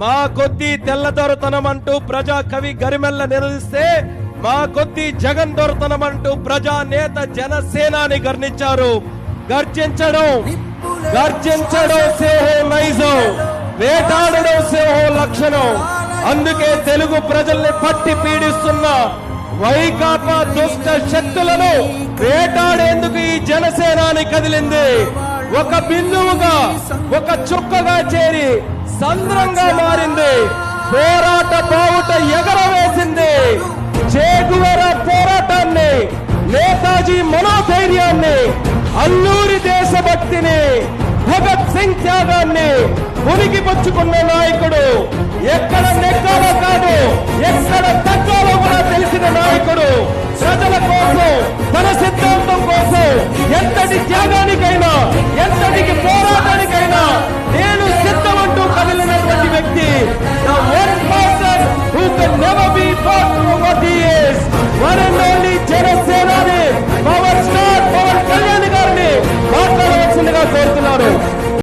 మా కొద్ది తెల్లదొరతనం అంటూ ప్రజా కవి గరిమెల్ల నిలదీస్తే మా కొద్ది జగన్ దొరతనం అంటూ ప్రజా నేత జనసేనాని గర్ణించారు గర్జించడం గర్జించడం సేహో నైజం వేటాడడం సేహో లక్షణం. అందుకే తెలుగు ప్రజల్ని పట్టి పీడిస్తున్న వైకాపా దుష్ట శక్తులను వేటాడేందుకు ఈ జనసేనాని కదిలింది. ఒక బిందువుగా ఒక చుక్కగా చేరి సంద్రంగా మారింది. పోరాట బావుట ఎగరవేసింది. చేగువర పోరాటాన్ని నేతాజీ మనోధైర్యాన్ని అల్లూరి దేశభక్తిని భగత్ సింగ్ త్యాగాన్ని ఉనికి పుచ్చుకున్న నాయకుడు ఎక్కడ నెగ్గాలో కాదు ఎక్కడ తగ్గాలో కూడా తెలిసిన నాయకుడు ప్రజల కోసం తన సిద్ధాంతం కోసం ఎంతటి త్యాగానికైనా ఎంతటి